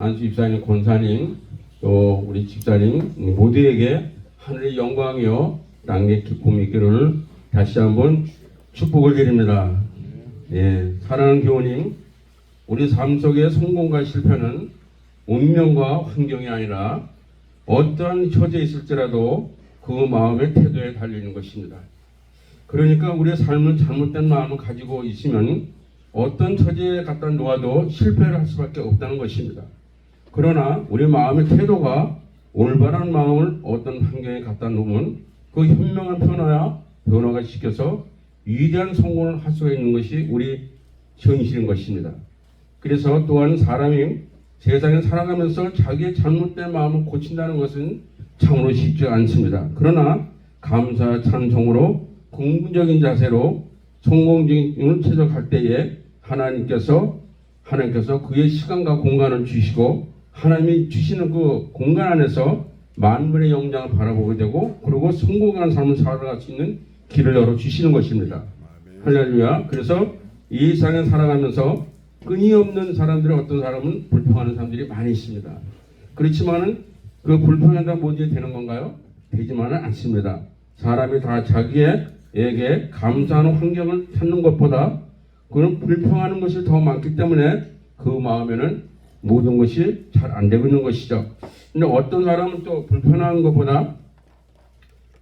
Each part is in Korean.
안수 집사님, 권사님, 또 우리 집사님 모두에게 하늘의 영광이요 땅의 기쁨이 있기를 다시 한번 축복을 드립니다. 예, 사랑하는 교우님, 우리 삶 속의 성공과 실패는 운명과 환경이 아니라 어떠한 처지에 있을지라도 그 마음의 태도에 달리는 것입니다. 그러니까 우리의 삶은 잘못된 마음을 가지고 있으면 어떤 처지에 갖다 놓아도 실패를 할 수밖에 없다는 것입니다. 그러나 우리 마음의 태도가 올바른 마음을 어떤 환경에 갖다 놓으면 그 현명한 변화야 변화가 시켜서 위대한 성공을 할 수가 있는 것이 우리 현실인 것입니다. 그래서 또한 사람이 세상에 살아가면서 자기의 잘못된 마음을 고친다는 것은 참으로 쉽지 않습니다. 그러나 감사 찬송으로 긍정적인 자세로 성공적인 최적할 때에 하나님께서 하나님께서 그의 시간과 공간을 주시고 하나님이 주시는 그 공간 안에서 만물의 영장을 바라보게 되고 그리고 성공한 삶을 살아갈 수 있는 길을 열어 주시는 것입니다. 할렐루야. 그래서 이 세상에 살아가면서 끊임없는 사람들이 어떤 사람은 불평하는 사람들이 많이 있습니다. 그렇지만은 그 불평한다 모두 되는 건가요? 되지만은 않습니다. 사람이 다 자기에게 감사하는 환경을 찾는 것보다 그런 불평하는 것이 더 많기 때문에 그 마음에는 모든 것이 잘 안 되고 있는 것이죠. 근데 어떤 사람은 또 불편한 것보다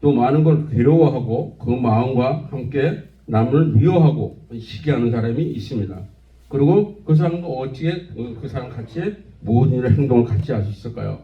또 많은 걸 괴로워하고 그 마음과 함께 남을 미워하고 시기하는 사람이 있습니다. 그리고 그 사람과 어떻게 어, 그 사람 같이 모든 일을 행동을 같이 할 수 있을까요?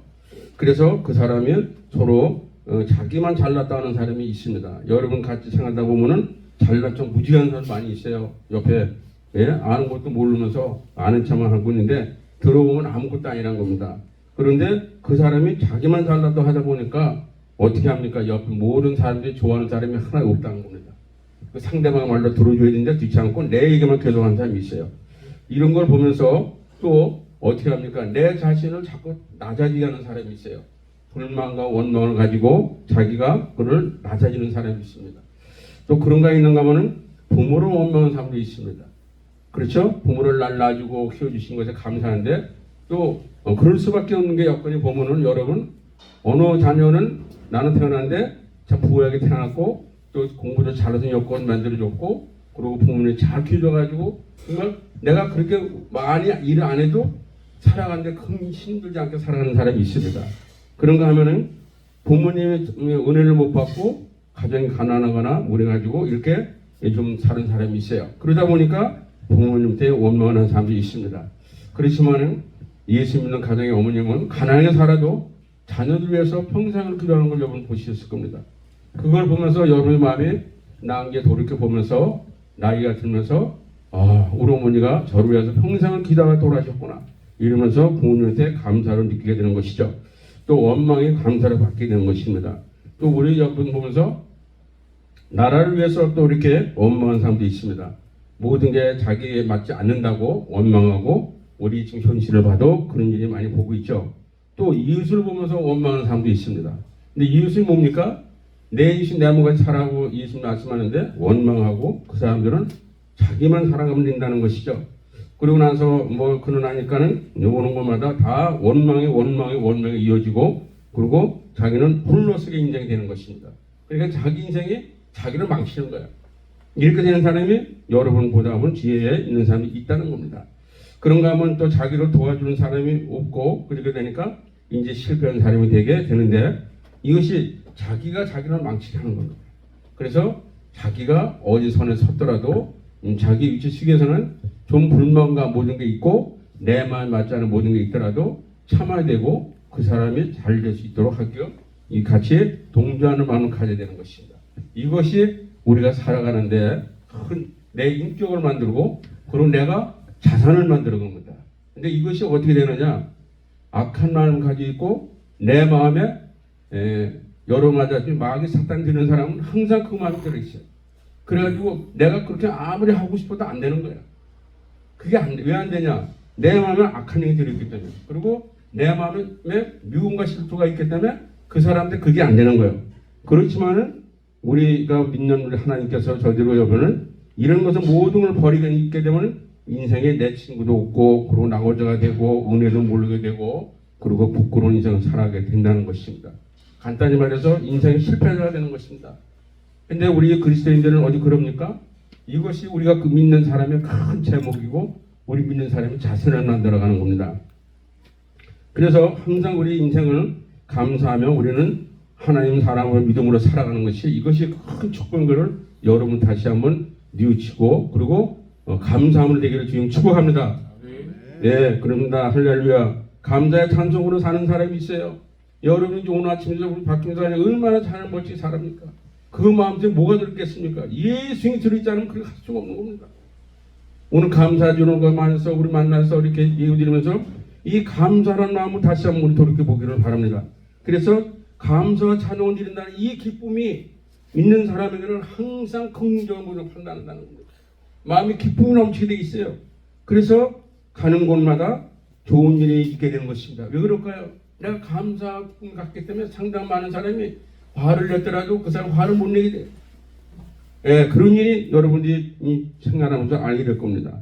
그래서 그 사람이 서로 어, 자기만 잘났다 하는 사람이 있습니다. 여러분 같이 생각하다 보면은 잘난 척 무지한 사람 많이 있어요. 옆에 예? 아는 것도 모르면서 아는 척만 하고 있는데 들어보면 아무것도 아니란 겁니다. 그런데 그 사람이 자기만 잘났다 하다 보니까 어떻게 합니까? 옆에 모든 사람들이 좋아하는 사람이 하나 없다는 겁니다. 그 상대방 말로 들어줘야 되는데 않고 내 얘기만 계속 하는 사람이 있어요. 이런 걸 보면서 또 어떻게 합니까? 내 자신을 자꾸 낮아지게 하는 사람이 있어요. 불만과 원망을 가지고 자기가 그를 낮아지는 사람이 있습니다. 또 그런가 있는가 하면은 부모를 원망하는 사람도 있습니다. 그렇죠? 부모를 날 놔주고 키워주신 것에 감사한데 또 어, 그럴 수밖에 없는 게 여건이 보면은 여러분 어느 자녀는 나는 태어났는데 참 부유하게 태어났고 또 공부도 잘해서 여건 만들어줬고 그리고 부모님이 잘 키워줘가지고 정말 내가 그렇게 많이 일을 안 해도 살아가는데 큰 힘들지 않게 살아가는 사람이 있습니다. 그런가 하면은 부모님의 은혜를 못 받고 가정이 가난하거나 무례가지고 이렇게 좀 사는 사람이 있어요. 그러다 보니까 부모님한테 원망하는 사람도 있습니다. 그렇지만은 예수 믿는 가정의 어머님은 가난하게 살아도 자녀들 위해서 평생을 기도하는 걸 여러분 보셨을 겁니다. 그걸 보면서 여러분의 마음이 나은 게 돌이켜 보면서 나이가 들면서 아 우리 어머니가 저를 위해서 평생을 기도하다 돌아가셨구나 이러면서 부모님한테 감사를 느끼게 되는 것이죠. 또 원망의 감사를 받게 되는 것입니다. 또 우리 여러분 보면서 나라를 위해서 또 이렇게 원망한 사람도 있습니다. 모든 게 자기에 맞지 않는다고 원망하고 우리 지금 현실을 봐도 그런 일이 많이 보고 있죠. 또 이웃을 보면서 원망하는 사람도 있습니다. 근데 이웃이 뭡니까? 내 이웃이 내 몸같이 살아고 이웃이 말씀하는데 원망하고 그 사람들은 자기만 살아가면 된다는 것이죠. 그리고 나서 뭐 그러고 나니까는 오는 것마다 다 원망에 원망에 원망에 이어지고 그리고 자기는 홀로서의 인생이 되는 것입니다. 그러니까 자기 인생이 자기를 망치는 거예요. 이렇게 되는 사람이 여러분보다 는 지혜에 있는 사람이 있다는 겁니다. 그런가 하면 또 자기를 도와주는 사람이 없고 그렇게 되니까 이제 실패한 사람이 되게 되는데 이것이 자기가 자기를 망치게 하는 겁니다. 그래서 자기가 어디 선에 섰더라도 음, 자기 위치 숙에서는 좀 불만과 모든 게 있고 내 마음 맞지 않은 모든 게 있더라도 참아야 되고 그 사람이 잘 될 수 있도록 하기요. 이 같이 동조하는 마음을 가져야 되는 것입니다. 이것이 우리가 살아가는데 큰 내 인격을 만들고 그리고 내가 자산을 만드는 겁니다. 근데 이것이 어떻게 되느냐? 악한 마음을 가지고 있고 내 마음에 에, 여러 가지 마귀 사탄 드는 사람은 항상 그 마음이 들어 있어요. 그래가지고 내가 그렇게 아무리 하고 싶어도 안 되는 거야. 그게 왜 안 되냐? 내 마음에 악한 영이 들어있기 때문에. 그리고 내 마음에 미움과 실투가 있기 때문에 그 사람한테 그게 안 되는 거예요. 그렇지만은 우리가 믿는 우리 하나님께서 저대로 여러분은 이런 것을 모든 걸 버리게 되면 인생에 내 친구도 없고 그리고 낙오자가 되고 은혜도 모르게 되고 그리고 부끄러운 인생을 살아가게 된다는 것입니다. 간단히 말해서 인생의 실패자가 되는 것입니다. 근데 우리 그리스도인들은 어디 그럽니까? 이것이 우리가 그 믿는 사람의 큰 제목이고 우리 믿는 사람의 자세를 만들어가는 겁니다. 그래서 항상 우리 인생을 감사하며 우리는 하나님 사랑을 믿음으로 살아가는 것이 이것이 큰 축복인 것을 여러분 다시 한번 뉘우치고 그리고 어, 감사함을 되기를 주님 축복합니다. 예, 그럽니다. 할렐루야. 감사의 찬송으로 사는 사람이 있어요. 여러분이 오늘 아침에 우리 박경사님 얼마나 잘 멋지게 살합니까? 그 마음속에 뭐가 들었겠습니까? 예수님이 들어있지 않으면 그렇게 할 수가 없는 겁니다. 오늘 감사 주는 것 만나서 우리 만나서 이렇게 예우 드리면서 이 감사라는 마음을 다시 한번 돌이켜 보기를 바랍니다. 그래서 감사와 찬양을 드린다는 이 기쁨이 있는 사람에게는 항상 긍정적으로 판단한다는 겁니다. 마음이 기쁨이 넘치게 돼 있어요. 그래서 가는 곳마다 좋은 일이 있게 되는 것입니다. 왜 그럴까요? 내가 감사함을 갖기 때문에 상당 많은 사람이 화를 냈더라도 그 사람 화를 못 내게 돼요. 예, 그런 일이 여러분들이 이 생각하면서 알게 될 겁니다.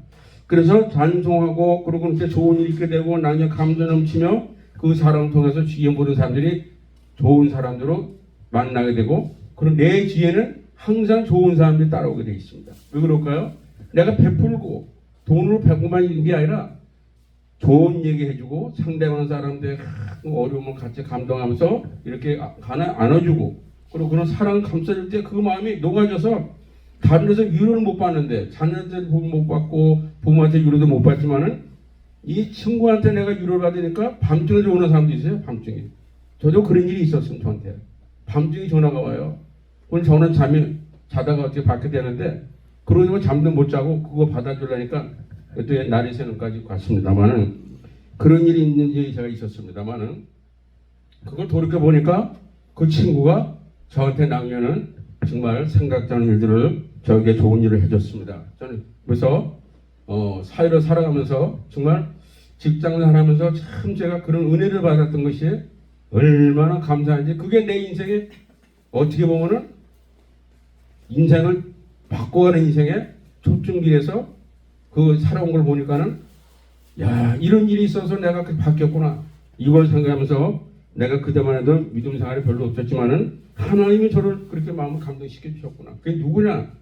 그래서 찬송하고 그러고 이제 좋은 일이 있게 되고 나중에 감정 넘치며 그 사람을 통해서 주의 모든 사람들이 좋은 사람들로 만나게 되고 그리고 내 뒤에는 항상 좋은 사람들이 따라오게 되어 있습니다. 왜 그럴까요? 내가 베풀고 돈으로 베고만 있는 게 아니라 좋은 얘기 해주고 상대방 사람들 어려움을 같이 감동하면서 이렇게 가나 안아주고 그리고 그런 사랑 감싸줄 때 그 마음이 녹아져서 다른 데서 위로를 못 받는데 자녀한테 못 받고 부모한테 위로도 못 받지만은 이 친구한테 내가 위로를 받으니까 밤중에 오는 사람도 있어요 밤중에 저도 그런 일이 있었어요 저한테 밤중에 전화가 와요 오늘 저는 잠이 자다가 어떻게 받게 되는데 그러면 잠도 못 자고 그거 받아주려니까 또 날이 새는까지 갔습니다만은 그런 일이 있는 일이 제가 있었습니다만은 그걸 돌이켜 보니까 그 친구가 저한테 남겨는 정말 않은 일들을 저에게 좋은 일을 해줬습니다. 저는 그래서 어, 사회를 살아가면서 정말 직장을 하면서 참 제가 그런 은혜를 받았던 것이 얼마나 감사한지 그게 내 인생에 어떻게 보면은 인생을 바꿔가는 인생의 초점길에서 그 살아온 걸 보니까는 야 이런 일이 있어서 내가 그 바뀌었구나. 이걸 생각하면서 내가 그때만 해도 믿음 생활이 별로 없었지만은 하나님이 저를 그렇게 마음을 감동시켜 주셨구나. 그게 누구냐?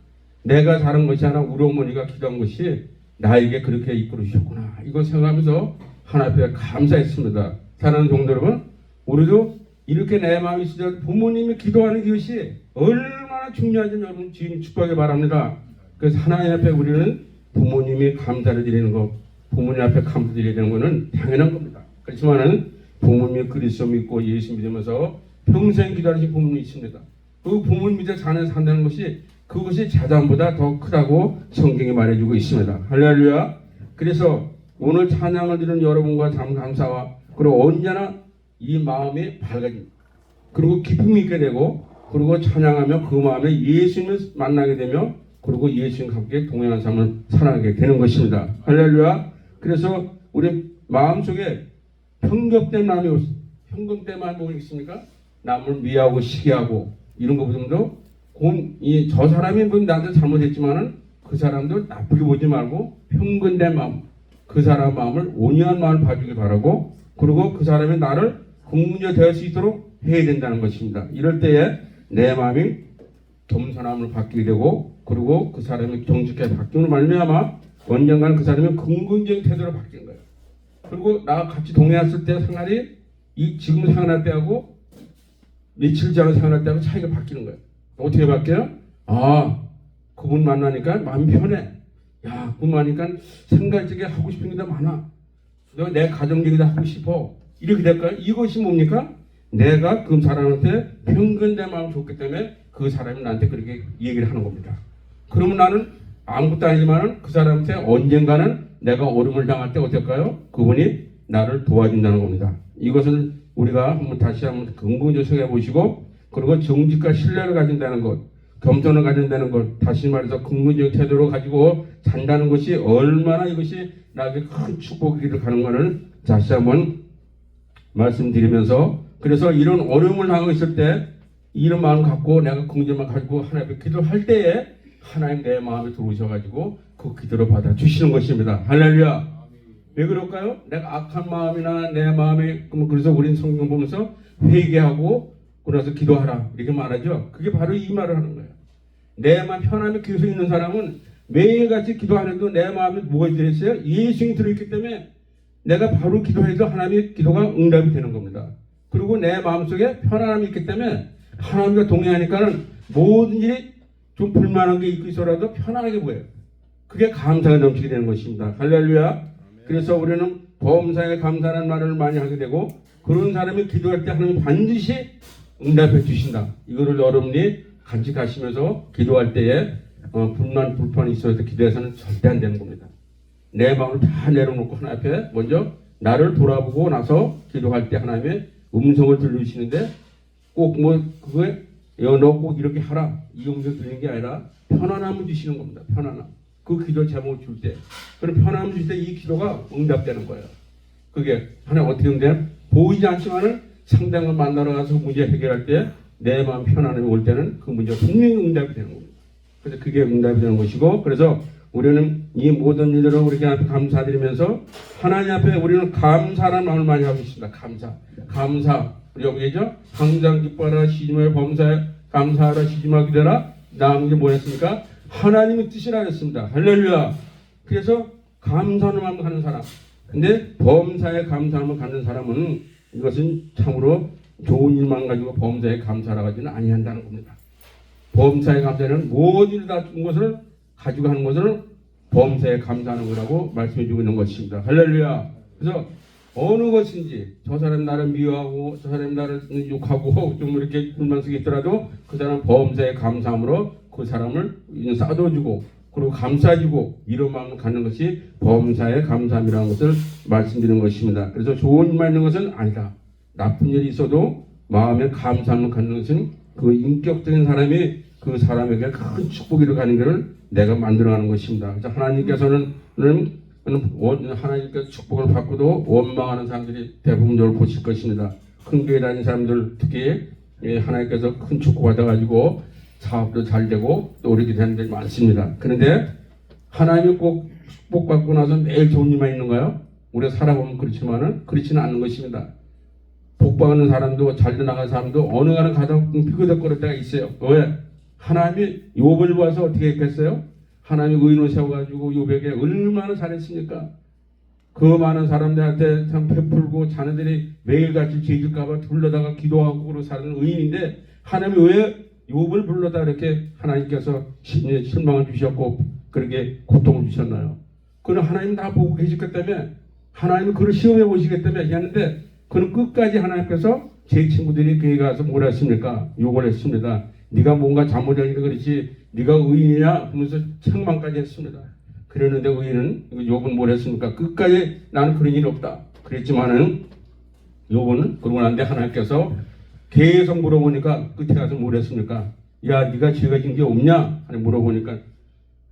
내가 잘한 것이 아니라 우리 어머니가 기도한 것이 나에게 그렇게 이끌어 주셨구나. 이걸 생각하면서 하나님 앞에 감사했습니다. 사랑하는 종들 여러분 우리도 이렇게 내 마음이 때 부모님이 기도하는 것이 얼마나 중요한지 여러분 지금 축복하기 바랍니다 그래서 하나님 앞에 우리는 부모님이 감사를 드리는 것, 부모님 앞에 감사 드리는 것은 당연한 겁니다. 그렇지만은 부모님이 그리스도 믿고 예수 믿으면서 평생 기다리신 부모님이 있습니다. 그 부모님 밑에 자녀 산다는 것이 그것이 자산보다 더 크다고 성경이 말해주고 있습니다. 할렐루야. 그래서 오늘 찬양을 드리는 여러분과 참 감사와 그리고 언제나 이 마음이 밝아집니다. 그리고 기쁨이 있게 되고 그리고 찬양하며 그 마음에 예수님을 만나게 되며 그리고 예수님과 함께 동행한 삶을 살아가게 되는 것입니다. 할렐루야. 그래서 우리 마음속에 평급된 마음이 없, 현금된 마음이 있습니까? 남을 미하고 시기하고 이런 것보다도 저 사람이 뭐 나한테 잘못했지만은 그 사람도 나쁘게 보지 말고 평근된 마음, 그 사람 마음을 온유한 마음을 봐주길 바라고 그리고 그 사람이 나를 긍휼히 대할 수 있도록 해야 된다는 것입니다. 이럴 때에 내 마음이 겸손함을 바뀌게 되고 그리고 그 사람이 정직하게 바뀌는 말미암아 언젠가는 그 사람이 긍정적인 태도로 바뀐 거예요. 그리고 나와 같이 동행했을 때 생활이 이 지금 생활할 때하고 며칠 전에 생활할 때하고 차이가 바뀌는 거예요. 어떻게 바뀌어요? 아 그분 만나니까 마음이 편해. 야 그분 만나니까 생각적에 하고 싶은 게 더 많아. 너내 가정 얘기도 하고 싶어. 이렇게 될까요? 이것이 뭡니까? 내가 그 사람한테 평균된 마음 줬기 때문에 그 사람이 나한테 그렇게 얘기를 하는 겁니다. 그러면 나는 아무것도 아니지만은 그 사람한테 언젠가는 내가 어려움을 당할 때 어떨까요? 그분이 나를 도와준다는 겁니다. 이것을 우리가 한번 다시 한번 긍정적으로 생각해 보시고 그리고 정직과 신뢰를 가진다는 것, 겸손을 가진다는 것, 다시 말해서 긍정적인 태도로 가지고 산다는 것이 얼마나 이것이 나에게 큰 축복이기를 가는 것을 다시 한번 말씀드리면서 그래서 이런 어려움을 당하고 있을 때 이런 마음 갖고 내가 긍정만 가지고 하나님께 기도할 때에 하나님 내 마음에 들어오셔가지고 그 기도를 받아 주시는 것입니다. 할렐루야. 왜 그럴까요? 내가 악한 마음이나 내 마음에 그래서 우리는 성경 보면서 회개하고 그래서 기도하라 이렇게 말하죠. 그게 바로 이 말을 하는 거예요. 내 마음 편함이 계속 있는 사람은 매일같이 기도하는데 내 마음에 뭐가 들어있어요? 예수님이 들어있기 때문에 내가 바로 기도해도 하나님의 기도가 응답이 되는 겁니다. 그리고 내 마음속에 편안함이 있기 때문에 하나님과 동행하니까는 모든 일이 좀 불만한 게 있고 있어라도 편안하게 보여요. 그게 감사가 넘치게 되는 것입니다. 할렐루야. 그래서 우리는 범사에 감사하는 말을 많이 하게 되고 그런 사람이 기도할 때 하나님 반드시 응답해 주신다. 이거를 여러분이 간직하시면서 기도할 때에 어, 불만 불편이 있어서 기도해서는 절대 안 되는 겁니다. 내 마음을 다 내려놓고 하나님 앞에 먼저 나를 돌아보고 나서 기도할 때 하나님의 음성을 들으시는데 꼭 뭐 그거에 너꼭 이렇게 하라 이 음성 들리는 게 아니라 편안함을 주시는 겁니다. 편안함. 그 기도 제목을 줄 때, 그런 편함을 줄때이 기도가 응답되는 거예요. 그게 하나 어떻게 되면 보이지 않지만은 상당을 만나러 가서 문제 해결할 때 내 마음 편안함이 올 때는 그 문제가 분명히 응답이 되는 겁니다. 그래서 그게 응답이 되는 것이고 그래서 우리는 이 모든 일들을 우리 앞에 감사드리면서 하나님 앞에 우리는 감사라는 마음을 많이 하고 있습니다. 감사, 감사. 우리 여기 얘기죠? 항상 기뻐하라 시짐을 범사에 감사하라 시짐하기되라 다음 게 뭐였습니까? 하나님의 뜻이라 했습니다. 할렐루야. 그래서 감사하는 마음을 갖는 사람. 근데 범사에 감사함을 갖는 사람은 이것은 참으로 좋은 일만 가지고 범사에 감사라 가지는 아니한다는 겁니다. 범사에 감사는 모든 일을 다준 것을 가지고 하는 것을 범사에 감사하는 거라고 말씀해 주고 있는 것입니다. 할렐루야. 그래서 어느 것인지 저 사람 나를 미워하고 저 사람 나를 욕하고 좀 이렇게 불만스게 있더라도 그 사람 범사에 감사함으로 그 사람을 싸워주고 그리고 감싸주고 이런 마음을 갖는 것이 범사에 감사함이라는 것을 말씀드리는 것입니다. 그래서 좋은 일만 있는 것은 아니다. 나쁜 일이 있어도 마음에 감사함을 갖는 것은 그 인격적인 사람이 그 사람에게 큰 축복을 가는 것을 내가 만들어가는 것입니다. 그래서 하나님께서는 원- 하나님께서 축복을 받고도 원망하는 사람들이 대부분적으로 보실 것입니다. 큰 교회 다니는 사람들 특히 예, 하나님께서 큰 축복 받아가지고 사업도 잘 되고 또 오르게 되는 분들이 많습니다. 그런데 하나님이 꼭 축복받고 나서 매일 좋은 일만 있는가요? 우리가 살아보면 그렇지만은 그렇지는 않는 것입니다. 복받는 사람도 잘 나가는 사람도 어느 가는 가다 피그덕거릴 때가 있어요. 왜? 하나님이 욥을 봐서 어떻게 했겠어요? 하나님이 의인을 세워가지고 욥에게 얼마나 잘했습니까? 그 많은 사람들한테 참 베풀고 자네들이 매일같이 죄질까봐 둘러다가 기도하고 그러고 사는 의인인데 하나님이 왜 욥을 불러다 이렇게 하나님께서 시- 실망을 주셨고 그렇게 고통을 주셨나요? 그는 하나님 다 보고 계시기 때문에 하나님은 그를 시험해 보시기 때문에 얘기하는데 그는 끝까지 하나님께서 제 친구들이 그에 가서 뭐라 했습니까? 욕을 했습니다. 네가 뭔가 잘못하니까 그렇지 네가 의인이냐 하면서 책망까지 했습니다. 그랬는데 의인은 욕은 뭘 했습니까? 끝까지 나는 그런 일 없다. 그랬지만은 욕은 그러고 난데 하나님께서 계속 물어보니까 끝에 가서 뭘 했습니까? 야 네가 죄가 진게 없냐? 하니 물어보니까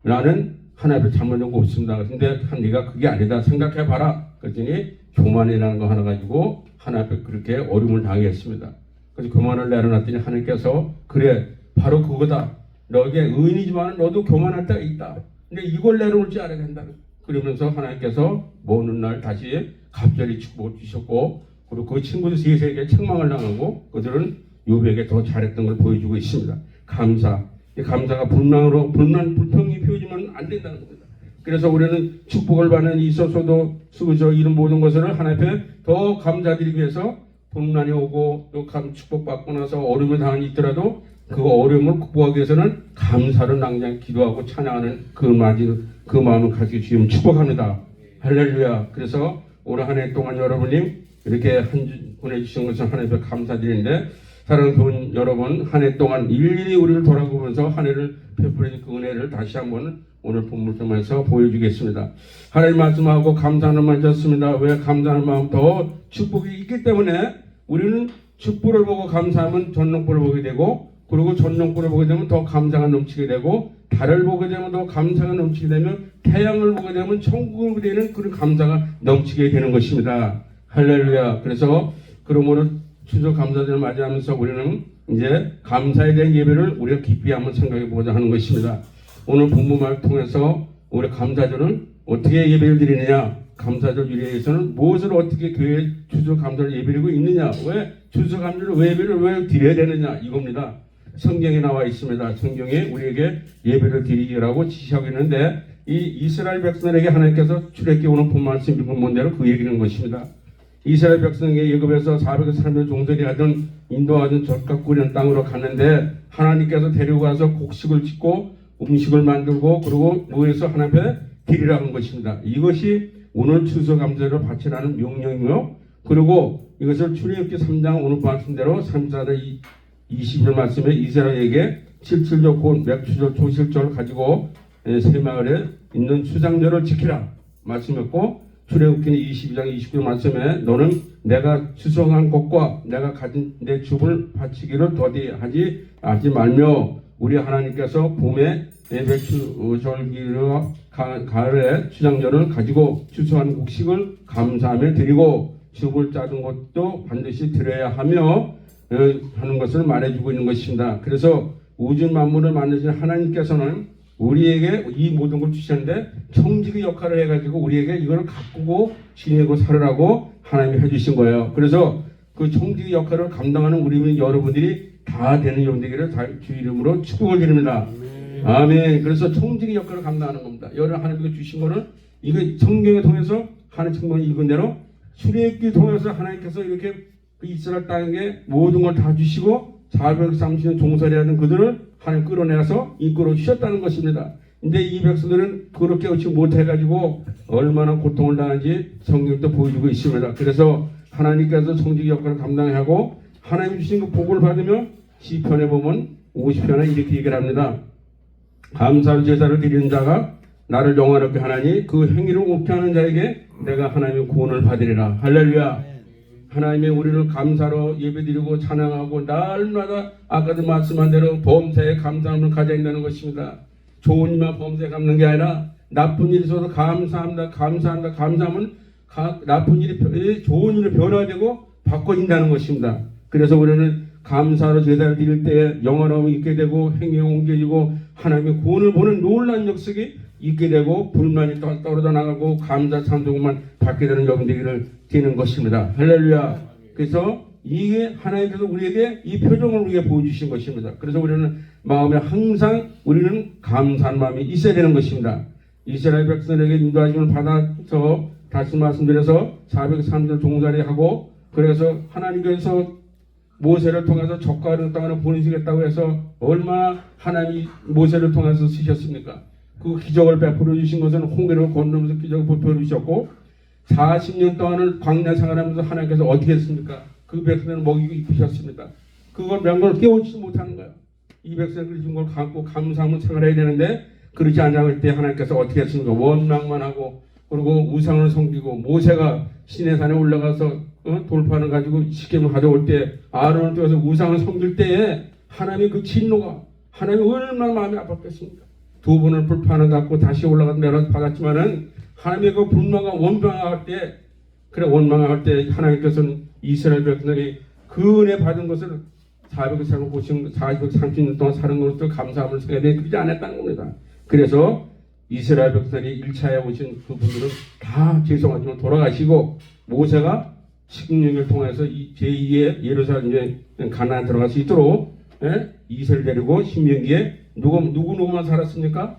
나는 하나님 앞에 잘못한 거 없습니다. 근데 한 네가 그게 아니다 생각해 봐라. 그랬더니 교만이라는 거 하나 가지고 하나님 앞에 그렇게 어려움을 당했습니다. 그래서 교만을 내려놨더니 하나님께서 그래 바로 그거다. 너에게 의인이지만 너도 교만할 때가 있다. 근데 이걸 내려올 줄 알아야 된다. 그러면서 하나님께서 모는 날 다시 갑자기 축복을 주셨고 그리고 그 친구들 셋에게 책망을 당하고 그들은 요백에 더 잘했던 걸 보여주고 있습니다. 감사. 이 감사가 불만으로 불만 불평이 피워지면 안 된다는 겁니다. 그래서 우리는 축복을 받는 이 있어서도 수저 이런 모든 것을 하나님 앞에 더 감사드리기 위해서 불난이 오고 또 감 축복받고 나서 어려움을 당하니 있더라도 그 어려움을 극복하기 위해서는 감사를 낭장 기도하고 찬양하는 그 마지 그 마음을 가지고 지금 축복합니다. 할렐루야. 그래서 올 한 해 동안 여러분이 이렇게 한 주 보내주신 것을 하나님 앞에 감사드리는데 사랑하는 교인 여러분 한 해 동안 일일이 우리를 돌아보면서 한 해를 베풀어진 그 은혜를 다시 한번 오늘 본문 통해서 보여주겠습니다. 하나님 말씀하고 감사하는 마음 졌습니다. 왜 감사하는 마음 더 축복이 있기 때문에 우리는 축복을 보고 감사하면 전능불을 보게 되고 그리고 전능불을 보게 되면 더 감사가 넘치게 되고 달을 보게 되면 더 감사가 넘치게 되면 태양을 보게 되면 천국을 보게 되는 그런 감사가 넘치게 되는 것입니다. 할렐루야. 그래서 그러므로 추석 감사절을 맞이하면서 우리는 이제 감사에 대한 예배를 우리가 깊이 한번 생각해 보자 하는 것입니다. 오늘 본문을 통해서 우리 감사절은 어떻게 예배를 드리느냐? 감사절 유래에서는 무엇을 어떻게 교회 추수 감사를 예배드리고 있느냐? 왜 추수 감사를 왜 예배를 왜 드려야 되느냐? 이겁니다. 성경에 나와 있습니다. 성경에 우리에게 예배를 드리라고 지시하고 있는데 이 이스라엘 백성에게 하나님께서 출애굽기 오는 본 말씀 읽은 본대로 그 얘기는 것입니다. 이스라엘 백성이 예굽에서 403년 종살이 하던 인도하던 젖과 꿀이는 땅으로 갔는데 하나님께서 데려가서 곡식을 짓고 음식을 만들고 그리고 모여서 하나님 앞에 드리라는 것입니다. 이것이 오늘 추수감사를 바치라는 명령이며 그리고 이것을 출애굽기 3장 오늘 말씀대로 3절의 20절 말씀에 이스라엘에게 77절 곧 맥추절 조실절 가지고 에, 새마을에 있는 수장절을 지키라 말씀했고 출애굽기는 22장 29절 말씀에 너는 내가 추성한 것과 내가 가진 내 줍을 바치기를 더디 하지 하지 말며 우리 하나님께서 봄에 배추절기와 가을에 추장절을 가지고 추수한 곡식을 감사하며 드리고 줍을 짜준 것도 반드시 드려야 하며 어, 하는 것을 말해주고 있는 것입니다. 그래서 우주 만물을 만드신 하나님께서는 우리에게 이 모든 걸 주셨는데 청지기 역할을 해가지고 우리에게 이걸 가꾸고 지내고 살으라고 하나님이 해주신 거예요. 그래서 그 청지기 역할을 감당하는 우리 여러분들이 다 되는 영 되기를 다주 이름으로 축복을 드립니다. 아멘. 그래서 청지기 역할을 감당하는 겁니다. 여러 하나님께 주신 거는 이거 성경에 통해서 하나님 청명이 읽은 대로 출애굽기 통해서 하나님께서 이렇게 그 이스라엘 땅에 모든 걸 다 주시고 430년 종살이하는 그들을 하나님 끌어내서 이끌어 주셨다는 것입니다. 근데 이 백성들은 그렇게 어찌 못해가지고 얼마나 고통을 당한지 성경도 보여주고 있습니다. 그래서 하나님께서 성직 역할을 감당하고 하나님 주신 그 복을 받으며 시편에 보면 50편에 이렇게 얘기를 합니다. 감사로 제사를 드리는 자가 나를 영화롭게 하나니 그 행위를 옳게 하는 자에게 내가 하나님의 구원을 받으리라. 할렐루야. 하나님의 우리를 감사로 예배드리고 찬양하고 날마다 아까도 말씀한 대로 범사에 감사함을 가져야 한다는 것입니다. 좋은 일만 범사에 갚는 게 아니라 나쁜 일이 있어도 감사합니다. 감사합니다. 감사하면 가- 나쁜 일이 좋은 일로 변화되고 바꿔진다는 것입니다. 그래서 우리는 감사로 제사를 드릴 때 영원함이 있게 되고 행위가 옮겨지고 하나님의 구원을 보는 놀라운 역석이 있게 되고 불만이 떠- 떨어져 나가고 감사 찬송만 받게 되는 여러분 되기를 드리는 것입니다. 할렐루야. 그래서 이게 하나님께서 우리에게 이 표정을 우리에게 보여주신 것입니다. 그래서 우리는 마음에 항상 우리는 감사한 마음이 있어야 되는 것입니다. 이스라엘 백성에게 인도하심을 받아서 다시 말씀드려서 403년 종살이 하고 그래서 하나님께서 모세를 통해서 적과를 땅으로 보내시겠다고 해서 얼마나 하나님이 모세를 통해서 쓰셨습니까? 그 기적을 베풀어 주신 것은 홍해를 건너면서 기적을 베풀어 주셨고 40년 동안을 광야 생활하면서 하나님께서 어떻게 했습니까? 그 백성을 먹이고 입히셨습니다. 그걸 명걸 깨우치지 못하는 거예요. 이 백성을 준 걸 갖고 감사하면 생활해야 되는데 그렇지 할때 하나님께서 어떻게 했습니까? 원망만 하고 그리고 우상을 섬기고 모세가 시내산에 올라가서 어? 돌판을 가지고 시gem을 가져올 때 아론을 통해서 우상을 섬길 때에 하나님의 그 진노가 하나님 얼마나 마음이 아팠겠습니까? 두 번을 불판을 갖고 다시 올라가서 내려 받았지만은 하나님의 그 불만과 원망할 때 그래 원망할 때 하나님께서는 이스라엘 백성들이 그 은혜 받은 것을 430, 430년 동안 사는 것을 감사함을 생각해 그러지 않았다는 겁니다. 그래서 이스라엘 백성이 1차에 오신 그분들은 다 죄송하지만 돌아가시고 모세가 16을 통해서 이 제2의 예루살렘에 가나안 들어갈 수 있도록 예? 이스를 데리고 신명기에 누구 누구 누구만 살았습니까?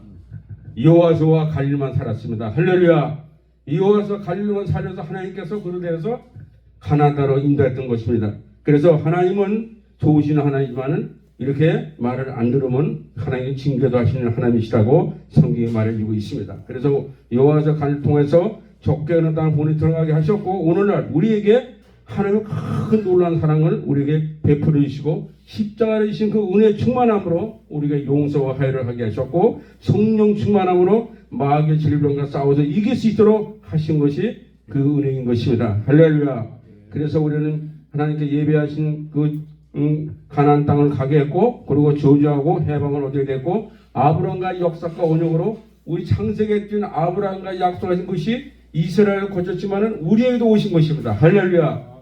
여호와서와 갈릴만 살았습니다. 할렐루야. 여호와서 갈릴만 살려서 하나님께서 그를 대해서 가나다로 인도했던 것입니다. 그래서 하나님은 좋으신 하나님이지만은 이렇게 말을 안 들으면 하나님 징계도 하시는 하나님이시라고 성경에 말해주고 있습니다. 그래서 여호와서 갈을 통해서 적게 어느 땅을 보내 들어가게 하셨고 오늘날 우리에게 하나님의 큰 놀라운 사랑을 우리에게 베풀어 주시고 십자가를 주신 그 은혜 충만함으로 우리가 용서와 화해를 하게 하셨고 성령 충만함으로 마귀의 질병과 싸워서 이길 수 있도록 하신 것이 그 은혜인 것입니다. 할렐루야. 그래서 우리는 하나님께 예배하신 그 음, 가나안 땅을 가게 했고 그리고 저주하고 해방을 얻게 됐고 아브라함과 역사과 언약으로 우리 창세기에 준 아브라함과 약속하신 것이 이스라엘을 거쳤지만은 우리에게도 오신 것입니다. 할렐루야.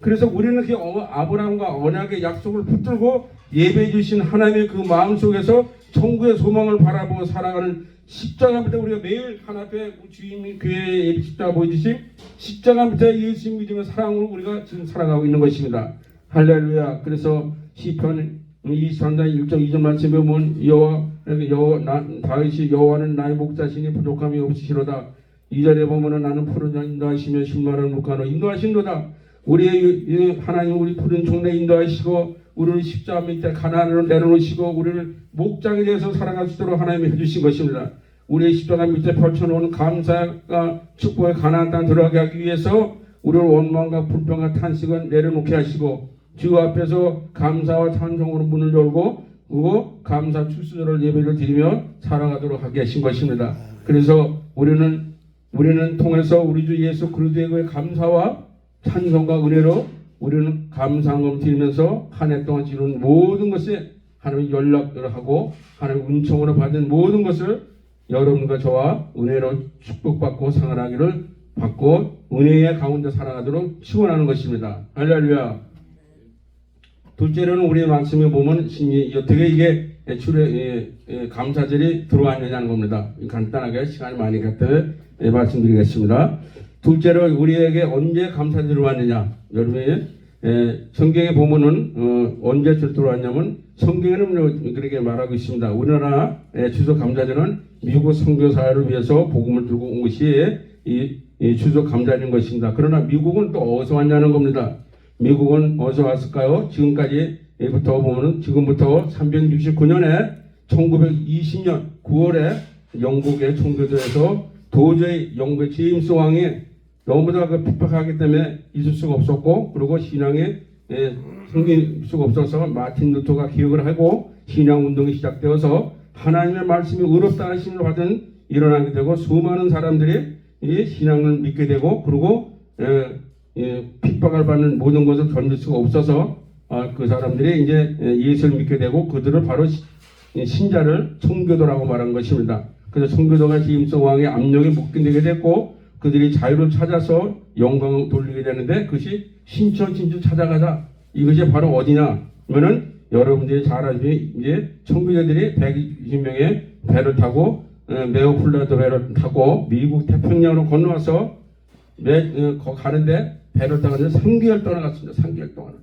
그래서 우리는 그 어- 아브라함과 언약의 약속을 붙들고 예배해 주신 하나님의 그 마음 속에서 천국의 소망을 바라보고 살아가는 십자가 밑에 우리가 매일 하나 앞에 주님이 교회의 예배 십자가 보여주신 십자가 밑에 예수 믿음의 사랑으로 우리가 지금 살아가고 있는 것입니다. 할렐루야. 그래서 시편 23장 1절 2절 말씀에 보면 여호와 나 다윗이 여호와는 나의 목자시니 부족함이 없으시로다. 2절에 보면은 나는 푸른 양 인도하시며 신마를 묶어놓 인도하신도다. 우리의 이 하나님 우리 푸른 종래 인도하시고 우리를 십자가 밑에 가난으로 내려놓으시고 우리를 목장에 대해서 살아갈 수 있도록 하나님이 해주신 것입니다. 우리의 십자가 밑에 펼쳐놓은 감사가 축복의 가나안 땅 들어가게 하기 위해서 우리를 원망과 불평과 탄식을 내려놓게 하시고 주 앞에서 감사와 찬송으로 문을 열고 그리고 감사 추수절을 예배를 드리며 살아가도록 하게 하신 것입니다. 그래서 우리는 우리는 통해서 우리 주 예수 그리스도의 감사와 찬송과 은혜로 우리는 감상을 드리면서 한 해 동안 지른 모든 것에 하나님 연락을 하고 하나님 은총으로 받은 모든 것을 여러분과 저와 은혜로 축복받고 생활하기를 받고 은혜의 가운데 살아가도록 축원하는 것입니다. 할렐루야. 둘째로는 우리의 말씀에 보면 신이 어떻게 이게 출애 예, 예, 감사절이 들어왔느냐는 겁니다. 간단하게 시간이 많이 갔때 예, 말씀드리겠습니다. 둘째로 우리에게 언제 감사절이 들어왔느냐? 여러분이 예, 성경에 보면은 어, 언제 들어왔냐면 성경에는 그렇게 말하고 있습니다. 우리나라 예, 추석 감사절은 미국 선교사를 위해서 복음을 들고 온 것이 이, 이 추석 감사절인 것입니다. 그러나 미국은 또 어디서 왔냐는 겁니다. 미국은 어디서 왔을까요? 지금까지부터 보면은 지금부터 369년에 1920년 9월에 영국의 총교도에서 도저히 영국의 제임스 왕이 너무나 그 핍박하기 때문에 있을 수가 없었고 그리고 신앙에 예, 생길 수가 없어서 마틴 루터가 기억을 하고 신앙 운동이 시작되어서 하나님의 말씀이 의롭다 하심을 받은 일어나게 되고 수많은 사람들이 이 신앙을 믿게 되고 그리고 예, 예, 핍박을 받는 모든 것을 견딜 수가 없어서 아, 그 사람들이 이제 예, 예수를 믿게 되고 그들을 바로 시- 이 신자를 청교도라고 말한 것입니다. 그래서 청교도가 지임스 왕의 압력에 묶이게 됐고 그들이 자유를 찾아서 영광을 돌리게 되는데 그것이 신천 진주 찾아가자 이것이 바로 어디냐 하면은 여러분들이 잘 아시는 이제 청교도들이 120명의 배를 타고 어, 메오플라도 배를 타고 미국 태평양으로 건너와서 매, 어, 거 가는데 배를 타고 3개월 동안 갔습니다. 3개월 동안.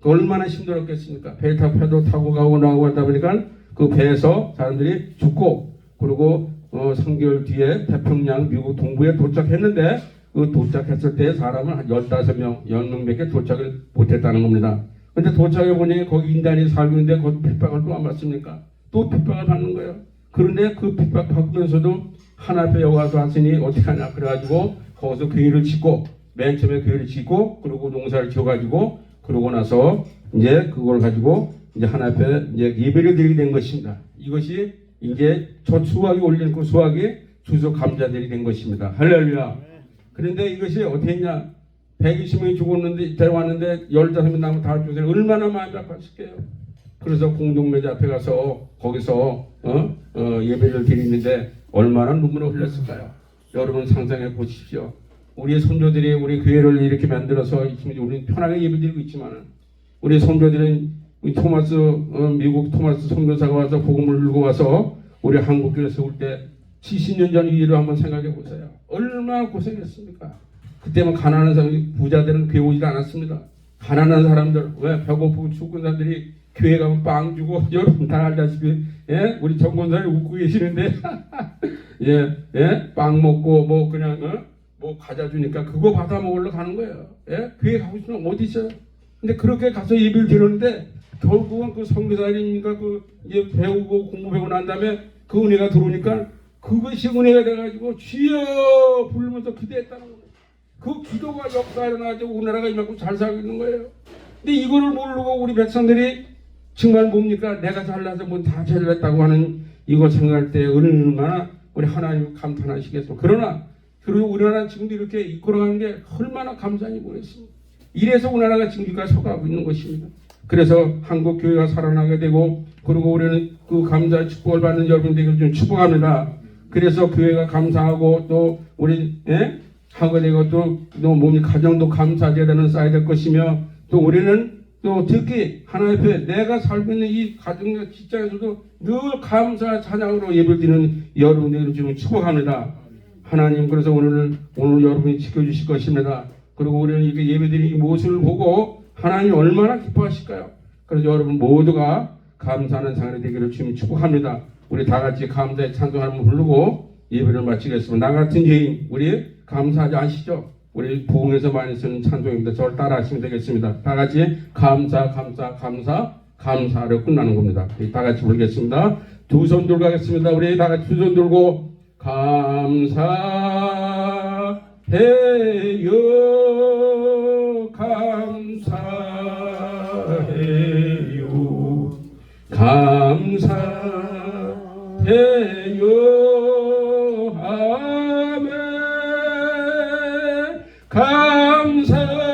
그 얼마나 힘들었겠습니까? 배 타고 배도 타고 가고 나오고 하다 보니까 그 배에서 사람들이 죽고 그리고 어, 3개월 뒤에 태평양 미국 동부에 도착했는데 그 도착했을 때 사람은 한 15명, 10명밖에 도착을 못했다는 겁니다. 근데 도착해 보니 거기 인간이 살고 있는데 거기 핍박을 또 안 받습니까? 또 핍박을 받는 거예요. 그런데 그 핍박 받으면서도 하나님의 여호와서 하시니 어떻게 하냐 그래가지고 거기서 교회를 짓고 맨 처음에 교회를 짓고 그리고 농사를 지어가지고 그러고 나서 이제 그걸 가지고 이제 하나님의 이제 예배를 드리게 된 것입니다. 이것이 이제 첫 수확이 올린 그 수확이 주석 감자들이 된 것입니다. 할렐루야. 그런데 이것이 어떻게 했냐? 120명이 죽었는데 데려왔는데 15명 남은 다 죽었어요. 얼마나 마음이 아팠을게요. 그래서 공동묘지 앞에 가서 거기서 어? 어, 예배를 드리는데 얼마나 눈물을 흘렸을까요? 여러분 상상해 보십시오. 우리의 선조들이 우리 교회를 이렇게 만들어서 우리는 편하게 예배드리고 있지만 우리 선조들은 우리 토마스 어, 미국 토마스 선교사가 와서 복음을 들고 와서 우리 한국 교회 세울 때 70년 전 일을 한번 생각해 보세요. 얼마나 고생했습니까? 그때만 가난한 사람이 부자들은 교회 오지 않았습니다. 가난한 사람들 왜 배고프고 죽은 사람들이 교회 가면 빵 주고 여러분 다 알다시피 예 우리 정권사님 웃고 계시는데 예 예 빵 먹고 뭐 그냥 어? 뭐 과자 주니까 그거 받아 먹으러 가는 거예요. 예 교회 가고 싶으면 어디 있어요? 근데 그렇게 가서 예배를 드렸는데 결국은 그 성교사님과 그 이제 배우고 공부 배우고 난 다음에 그 은혜가 들어오니까 그것이 은혜가 돼가지고 주여 부르면서 기도했다는 거예요. 그 기도가 역사 일어나가지고 우리나라가 이만큼 잘 살고 있는 거예요. 근데 이거를 모르고 우리 백성들이 정말 뭡니까? 내가 잘나서 뭐 다 잘났다고 하는 이거 생각할 때 얼마나 우리 하나님 감탄하시겠어. 그러나 그리고 우리나라 지금도 이렇게 이끌어가는 게 얼마나 감사히 보냈습니다. 이래서 우리나라가 지금까지 서가고 있는 것입니다. 그래서 한국 교회가 살아나게 되고 그리고 우리는 그 감사 축복을 받는 여러분들에게 좀 축복합니다. 그래서 교회가 감사하고 또 우리 예? 하게 되고 또, 또 몸이 가정도 감사제단을 쌓아야 될 것이며 또 우리는 또 특히 하나님 앞에 내가 살고 있는 이 가정과 직장에서도 늘 감사 찬양으로 예배를 드리는 여러분들을 지금 축복합니다. 하나님 그래서 오늘 오늘 여러분이 지켜주실 것입니다. 그리고 우리는 이렇게 예배드리는 이 모습을 보고 하나님 얼마나 기뻐하실까요? 그래서 여러분 모두가 감사하는 상이 되기를 주님 축복합니다. 우리 다 같이 감사의 찬송 한번 부르고 예배를 마치겠습니다. 나 같은 죄인 우리 감사하지 아시죠? 우리 부흥에서 많이 쓰는 찬송입니다. 저를 따라하시면 되겠습니다. 다 같이 감사 감사 감사 감사로 끝나는 겁니다. 다 같이 부르겠습니다. 두 손 들고 가겠습니다. 우리 다 같이 두 손 들고 감사 해요 감사해요. 감사해요. 아멘. 감